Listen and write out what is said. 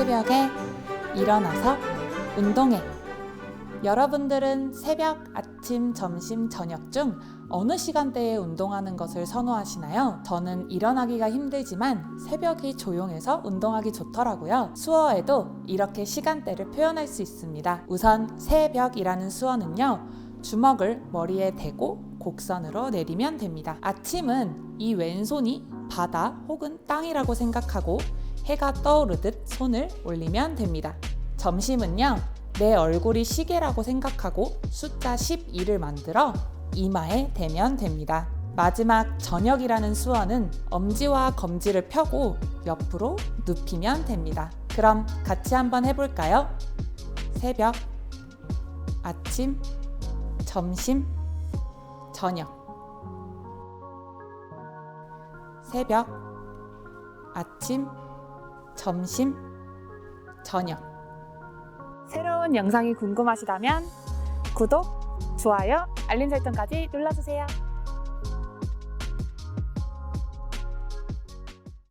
새벽에 일어나서 운동해. 여러분들은 새벽, 아침, 점심, 저녁 중 어느 시간대에 운동하는 것을 선호하시나요? 저는 일어나기가 힘들지만 새벽이 조용해서 운동하기 좋더라고요. 수어에도 이렇게 시간대를 표현할 수 있습니다. 우선 새벽이라는 수어는요. 주먹을 머리에 대고 곡선으로 내리면 됩니다. 아침은 이 왼손이 바다 혹은 땅이라고 생각하고 해가 떠오르듯 손을 올리면 됩니다. 점심은요, 내 얼굴이 시계라고 생각하고 숫자 12를 만들어 이마에 대면 됩니다. 마지막 저녁이라는 수어는 엄지와 검지를 펴고 옆으로 눕히면 됩니다. 그럼 같이 한번 해볼까요? 새벽, 아침, 점심, 저녁. 새벽, 아침, 점심, 저녁. 새로운 영상이 궁금하시다면 구독, 좋아요, 알림 설정까지 눌러주세요.